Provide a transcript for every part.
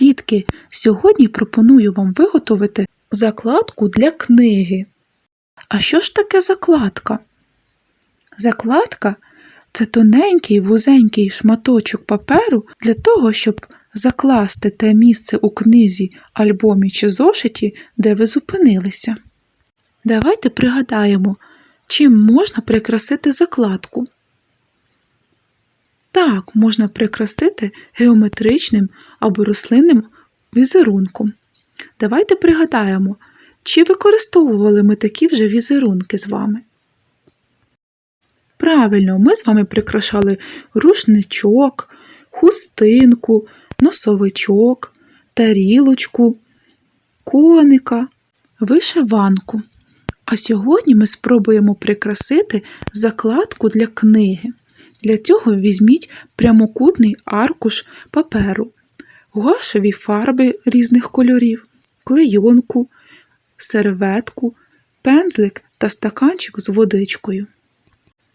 Дітки, сьогодні пропоную вам виготовити закладку для книги. А що ж таке закладка? Закладка це тоненький вузенький шматочок паперу для того, щоб закласти те місце у книзі, альбомі чи зошиті, де ви зупинилися. Давайте пригадаємо, чим можна прикрасити закладку. Так, можна прикрасити геометричним або рослинним візерунком. Давайте пригадаємо, чи використовували ми такі вже візерунки з вами. Правильно, ми з вами прикрашали рушничок, хустинку, носовичок, тарілочку, коника, вишиванку. А сьогодні ми спробуємо прикрасити закладку для книги. Для цього візьміть прямокутний аркуш паперу, гуашеві фарби різних кольорів, клейонку, серветку, пензлик та стаканчик з водичкою.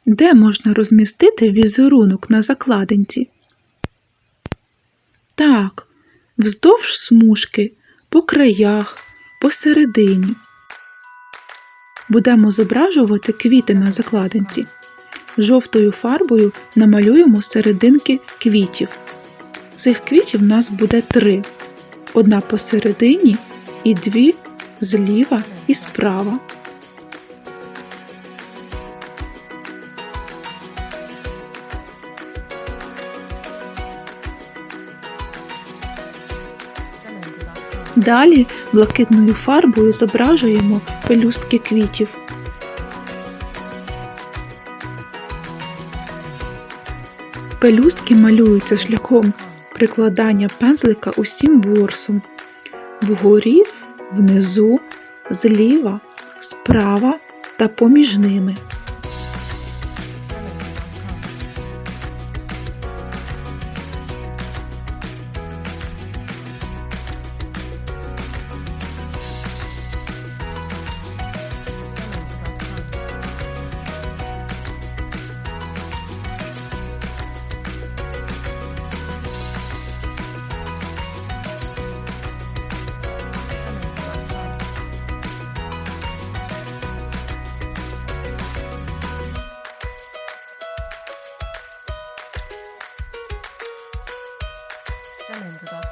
Де можна розмістити візерунок на закладинці? Так, вздовж смужки, по краях, посередині. Будемо зображувати квіти на закладинці. Жовтою фарбою намалюємо серединки квітів. Цих квітів в нас буде три: одна посередині і дві зліва і справа. Далі блакитною фарбою зображуємо пелюстки квітів. Пелюстки малюються шляхом прикладання пензлика усім ворсом. Вгорі, внизу, зліва, справа та поміж ними. 하면 되더라고요.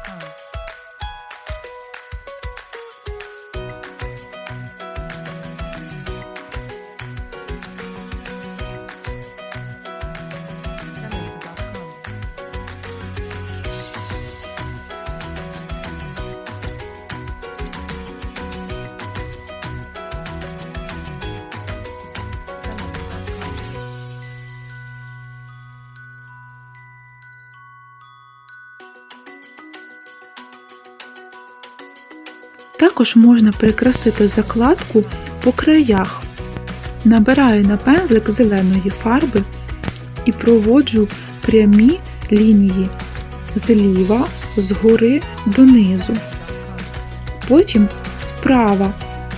Також можна прикрасити закладку по краях. Набираю на пензлик зеленої фарби і проводжу прямі лінії зліва, згори донизу. Потім справа,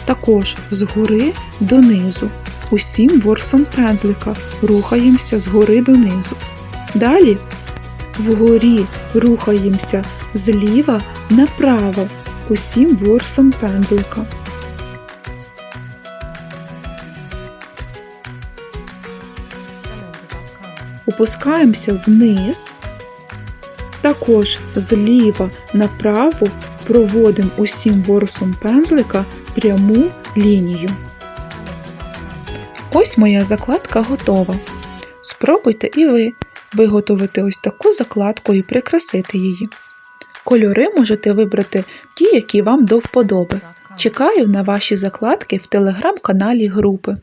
також згори донизу. Усім ворсом пензлика рухаємося згори донизу. Далі вгорі рухаємося зліва направо усім ворсом пензлика. Опускаємося вниз, також зліва направо проводимо усім ворсом пензлика пряму лінію. Ось моя закладка готова. Спробуйте і ви виготовити ось таку закладку і прикрасити її. Кольори можете вибрати ті, які вам до вподоби. Чекаю на ваші закладки в телеграм-каналі групи.